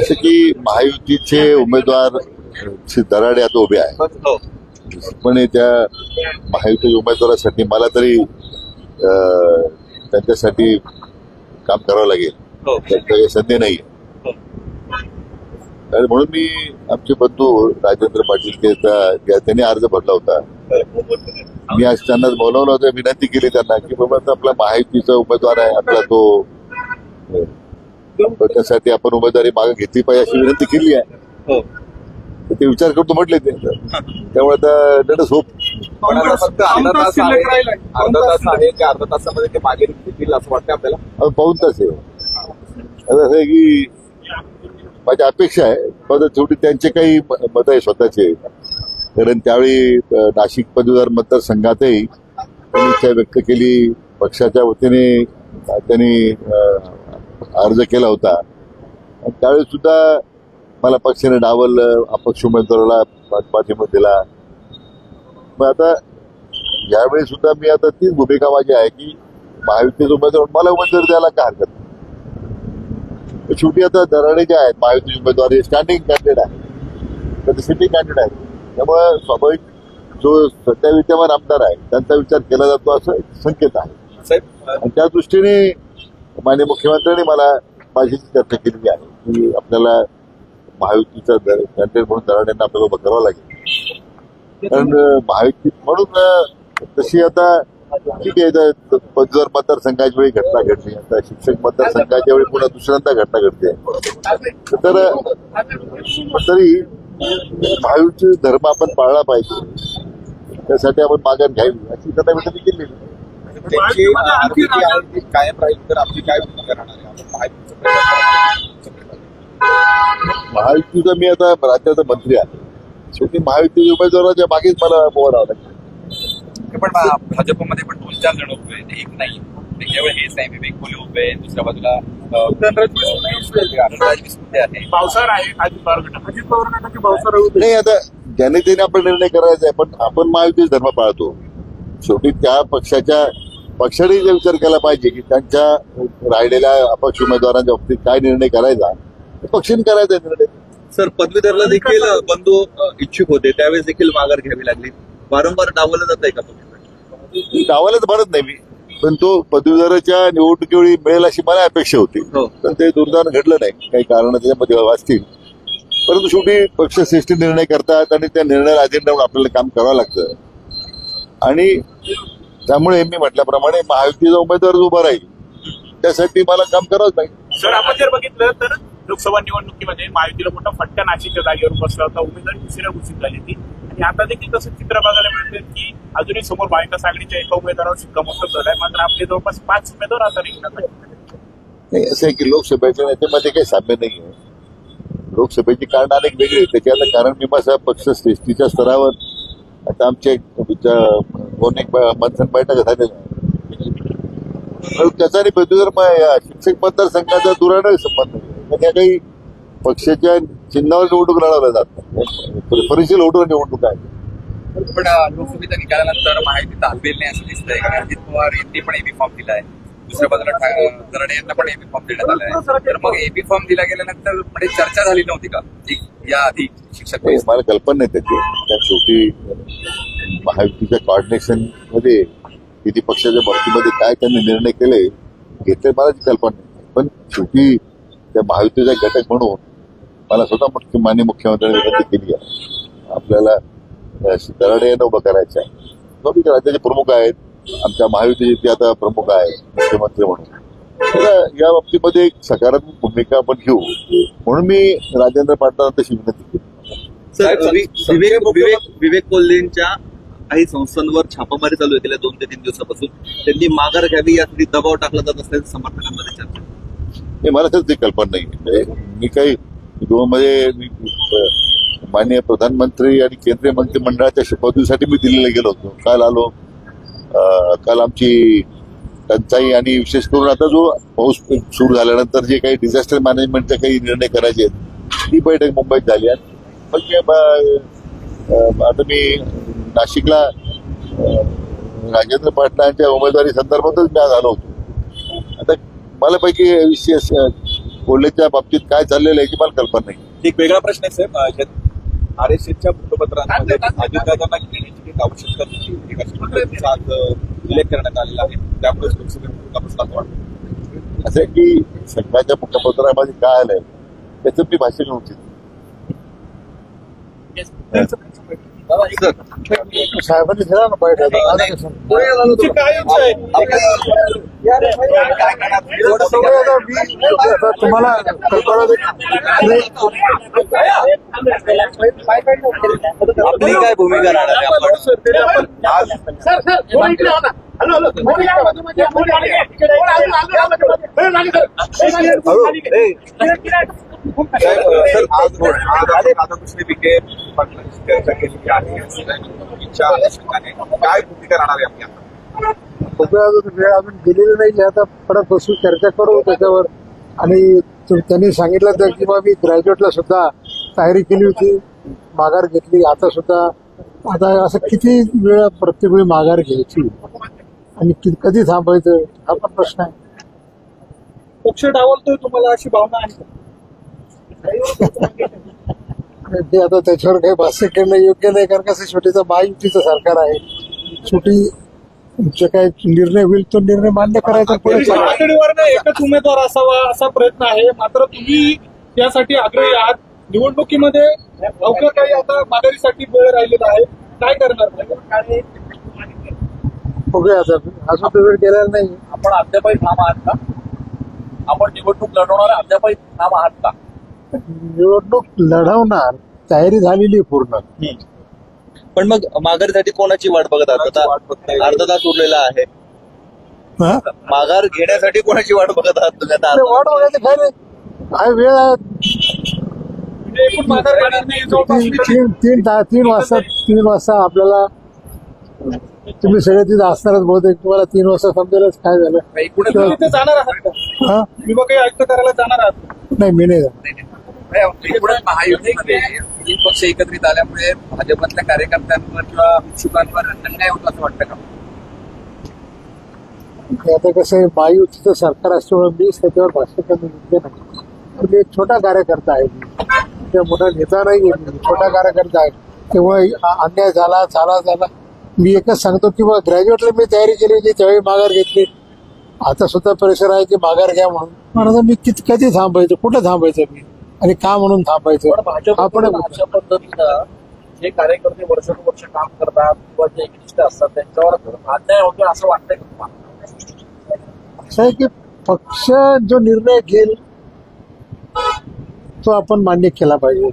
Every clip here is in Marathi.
जसं की महायुतीचे उमेदवार श्री दराडे आता उभे आहेत. हो. पण त्या महायुतीच्या उमेदवारासाठी मला तरी त्यांच्यासाठी काम करावं लागेल. हो. त्यांच्याकडे संधी नाही हो. आणि म्हणून मी आमचे बंधू राजेंद्र पाटील ते त्या- त्या- त्यांनी अर्ज भरला होता. मी आज त्यांना बोलवलं होतं विनंती केली त्यांना की बाबा आपला महायुतीचा उमेदवार आहे आपला तो तर त्यासाठी आपण उमेदवारी मागे घेतली पाहिजे अशी विनंती केली आहे. हो. तर ते विचार करतो म्हटले ते. त्यामुळे आता लेट होप पण आता फक्त अर्धा तास आहे. अर्धा तास आहे की अर्धा तासामध्ये ते मागे घेतील असं वाटतं आपल्याला? पाऊन तास आहे आता असं आहे की माझी अपेक्षा आहे. पण शेवटी त्यांचे काही मत आहे स्वतःचे. कारण त्यावेळी नाशिक पदवीधर मतदारसंघातही त्यांनी इच्छा व्यक्त केली. पक्षाच्या वतीने त्यांनी अर्ज केला होता. आणि त्यावेळी सुद्धा मला पक्षाने डावललं अपक्ष उमेदवाराला पाठिंबा दिला. मग आता यावेळी सुद्धा मी आता तीच भूमिका माझी आहे की महायुतीचे उमेदवार मला उमेदवारी द्यायला काय हरकत शेवटी आता दराडे जे आहेत महायुतीचे उमेदवार हे स्टँडिंग कॅन्डिडेट आहे तर सिटिंग कॅन्डिडेट आहे त्यामुळे स्वाभाविक जो सध्या विद्यमान आमदार आहे त्यांचा विचार केला जातो असं संकेत आहे. त्या दृष्टीने माननीय मुख्यमंत्र्यांनी मला माझी चर्चा केलेली आहे. की आपल्याला महायुतीचा दर कॅन्डिडेट म्हणून दराड्यांना आपल्याला उभं करावं लागेल. कारण महायुती म्हणून तशी आता ठीक आहे पदवीधर मतदारसंघाच्या वेळी घटना घडली आता शिक्षक मतदारसंघाच्या वेळी पुन्हा दुसऱ्यांदा घटना घडते. तर तरी महायुती धर्म आपण पाळला पाहिजे. त्यासाठी आपण माघार घ्यावी अशी त्यांना विनंती केलेली त्यांची कायम राहील तर आपली काय भूमिका राहणार आहे? आपण महायुतीचं मी आता राज्याचा मंत्री आहे. शेवटी महायुती उमेदवाराच्या मागेच मला राहावं लागेल पण भाजपमध्ये पण दोन चार जण उभे आहेत. एक नाही. ते केवळ हेच नाही. विवेक कोले उभे आहेत. दुसऱ्या बाजूला पावसाळा आहे. नाही आता ज्याने त्याने आपण निर्णय करायचा आहे पण आपण महायुतीच धर्म पाळतो. शेवटी त्या पक्षाच्या पक्षाने जे विचार केला पाहिजे की त्यांच्या राहिलेल्या अपक्ष उमेदवारांच्या बाबतीत काय निर्णय करायचा. पक्षाने करायचा निर्णय. सर पदवीधरला देखील बंधू इच्छुक होते त्यावेळेस देखील माघार घ्यावी लागली. वारंवार डावलं जात आहे का पक्षाकडे? गावालाच म्हणत नाही मी पण तो पदवीधराच्या निवडणुकीवेळी मिळेल अशी मला अपेक्षा होती. हो. पण ते दुर्दैवानं घडलं नाही. काही कारण त्याच्यामध्ये वाचतील परंतु शेवटी पक्ष श्रेष्ठी निर्णय करतात आणि त्या निर्णयाला अधीन राहून आपल्याला काम करावं लागतं. आणि त्यामुळे मी म्हटल्याप्रमाणे महायुतीचा उमेदवार उभा राहील त्यासाठी मला काम करावंच नाही सर आपण जर बघितलं तर लोकसभा निवडणुकीमध्ये महायुतीला मोठा फटका नाशिकच्या जागेवर बसला होता. उमेदवारी दुसऱ्या घोषित झाली ती आणि आता देखील तसं चित्र बघायला मिळते की अजूनही समोर महाविकास आघाडीच्या एका उमेदवारावर शिक्कामोर्तब झालाय. मात्र आपले जवळपास पाच उमेदवार आता रिंगणात नाही असं आहे की लोकसभेच्या नेत्यामध्ये काही साम्य नाही आहे लोकसभेची कारण अनेक वेगळी त्याच्यात कारण मीमांसा पक्ष श्रेष्ठीच्या स्तरावर आता आमचे दोन एक मंथन बैठक झालेल्या त्याचा आणि या शिक्षक मतदारसंघाचा दुराने संबंध. त्या काही पक्षाच्या चिन्हावर निवडणूक लढवल्या जात परिशील होऊन निवडणूक आहे. पण लोकसभेच्या निकालानंतर महायुतीचा हलवेल नाही असं दिसतंय. कारण अजित पवार यांनी पण एबी फॉर्म दिलाय. दुसऱ्या बाजूला दराडे यांना पण एबी फॉर्म देण्यात आलाय. तर मग एबी फॉर्म दिला गेल्यानंतर म्हणजे चर्चा झाली नव्हती का? या आधी शिक्षक मला कल्पना नाही त्याची. त्या शेवटी महायुतीच्या कॉर्डिनेशनमध्ये किती पक्षाच्या बाबतीमध्ये काय त्यांनी निर्णय केले घेतले मला ती कल्पना नाही. पण शेवटी त्या महायुतीचा घटक म्हणून मला स्वतः मुख्य मान्य मुख्यमंत्र्यांनी विनंती केली आहे. आपल्याला दराडे यांना उभं करायचं आहे. राज्याचे प्रमुख आहेत आमच्या महायुतीचे ते आता प्रमुख आहे मुख्यमंत्री म्हणून. तर या बाबतीमध्ये एक सकारात्मक भूमिका आपण घेऊ. म्हणून मी राजेंद्र पाटलांना तशी विनंती केली. विवेक विवेक कोल्हेंच्या काही संस्थांवर छापामारी चालू आहे गेल्या दोन ते तीन दिवसापासून. त्यांनी माघार घ्यावी यासाठी दबाव टाकला जात असल्याचं समर्थकांमध्ये चर्चा मला तर ती कल्पना नाही. म्हणजे मी काही गृहमध्ये मी माननीय प्रधानमंत्री आणि केंद्रीय मंत्रिमंडळाच्या शपथीसाठी मी दिल्लीला गेलो होतो. काल आलो. काल आमची टंचाई आणि विशेष करून आता जो पाऊस सुरू झाल्यानंतर जे काही डिझास्टर मॅनेजमेंटचे काही निर्णय करायचे आहेत ती बैठक मुंबईत झाली आणि मग मी, आता मी नाशिकला राजेंद्र पाटलांच्या उमेदवारी संदर्भातच मी आज आलो होतो. आता मला पैकी विशेष कोल्हेच्या बाबतीत काय चाललेलं आहे याची मला कल्पना नाही. एक वेगळा प्रश्न आहे साहेब. आर एस एसच्या वृत्तपत्रांमध्ये अजितदादांना घेण्याची एक आवश्यकता होती एक आज उल्लेख करण्यात आलेला आहे. त्यामुळेच लोकसभेत वाटतं असं आहे की संघाच्या मुखपत्रामध्ये काय आलंय त्याचं मी भाषण होती साहेबांनी दिला ना पाहिजे तुमची काय इच्छा आहे तुम्हाला आपली काय भूमिका राहणार आहे राधाकृष्ण विखे चर्चा केलेली आहे इच्छा काय भूमिका राहणार आहे आपली आता? अजून वेळ अजून गेलेली नाही आता परत बसून चर्चा करू त्याच्यावर आणि त्यांनी सांगितलं तर की बा मी ग्रॅज्युएटला सुद्धा तयारी केली होती माघार घेतली आता सुद्धा आता असं किती वेळा प्रत्येक वेळी माघार घ्यायची आणि कधी थांबायचं हा पण प्रश्न आहे पक्ष डावलतोय तुम्हाला अशी भावना आहे ते आता त्याच्यावर काही भाष्य करणं योग्य नाही कारण कसं शेवटीचं महायुतीचं सरकार आहे. शेवटी जे काही निर्णय होईल तो निर्णय मान्य करायचा पुढे चालू. एकच उमेदवार असावा असा प्रयत्न आहे मात्र तुम्ही त्यासाठी आग्रही आहात. निवडणुकीमध्ये अवघं काही आता माघारीसाठी वेळ राहिलेला आहे. काय करणार बघूया आता. अजून वेळ गेलेला नाही. आपण अद्यापही ठाम आहात का? आपण निवडणूक लढवणार अद्यापही ठाम आहात का? निवडणूक लढवणार तयारी झालेली आहे पूर्ण. पण मग माघारीसाठी कोणाची वाट बघत आहात. आता अर्धा तास उरलेला आहे. हा? माघार घेण्यासाठी कोणाची वाट बघत आहात तुम्ही आता? अरे वाट बघायचं काय नाही. वेळ आहे? तीन तीन तीन ता- तीन वाजता तीन वाजता आपल्याला तुम्ही सगळे तिथे असणारच बहुतेक. तुम्हाला तीन वाजता समजेलच काय झालं. जाणार आहात का? हा? विभागीय आयुक्त करायला जाणार आहात? नाही मी नाही जाणार. एकूणच महायुतीमध्ये तीन पक्ष एकत्रित आल्यामुळे भाजपातल्या कार्यकर्त्यांवर किंवा इच्छुकांवर अन्याय होतो असं वाटतं का? म्हणजे आता कसं आहे महायुतीचं सरकार असल्यामुळे मीच त्याच्यावर भाष्य करणं योग्य नाही. पण मी एक छोटा कार्यकर्ता आहे मी. त्या मोठा नेता नाही आहे मी. छोटा कार्यकर्ता आहे. तेव्हा अन्याय झाला झाला झाला. मी एकच सांगतो की बा ग्रॅज्युएटला मी तयारी केली होती त्यावेळी माघार घेतली. आता सुद्धा प्रेशर आहे की माघार घ्या म्हणून. पण आता मी कित कधी थांबायचं? कुठं थांबायचं मी? आणि का म्हणून थांबायचं? भाजप आपण अशा पद्धतीनं जे कार्यकर्ते वर्षानुवर्ष काम करतात किंवा जे एकनिष्ठ असतात त्यांच्यावर अन्याय होतो असं वाटतंय का तुम्हाला? असं आहे की पक्ष जो निर्णय घेईल तो आपण मान्य केला पाहिजे.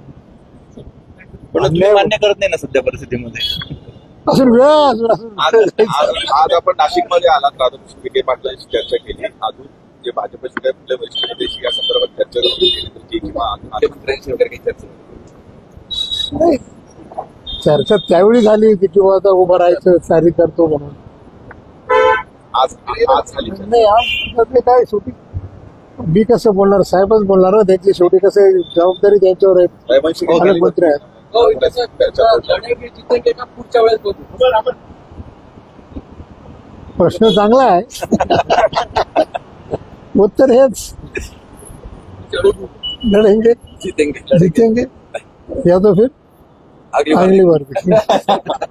पण तुम्ही मान्य करत नाही ना सध्या परिस्थितीमध्ये? अजून वेळ आज आपण नाशिकमध्ये आलात राधाकृष्ण विखे पाटलांशी चर्चा केली. अजून जे भाजपचे काही कुठले वरिष्ठ या संदर्भात चर्चा केंद्राची किंवा अजून मुख्यमंत्र्यांशी वगैरे काही चर्चा? झाली? नाही. चर्चा त्यावेळी झाली होती किंवा आता उभं राहायचं तयारी करतो म्हणून. आज आज झाली चर्चा. नाही आज ते काय शेवटी मी कसं बोलणार? साहेबच बोलणार ना त्यांची शेवटी कसं आहे, जबाबदारी त्यांच्यावर आहे. काही पालकमंत्री आहेत. हो, चर्चा पुढच्या वेळेस बघू. प्रश्न चांगला आहे. उत्तर हेच. लढेंगे जितेंगे। जीतेंगे। या तो फिर अगली बार.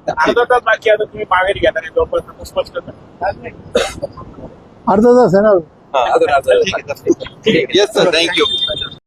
अर्धा तास बाकी आता तुम्ही माघारी घेणार आहे जवळपास आता स्पष्ट नाही. अर्धा तास आहे ना अजून? अर्धा- येस सर थँक्यू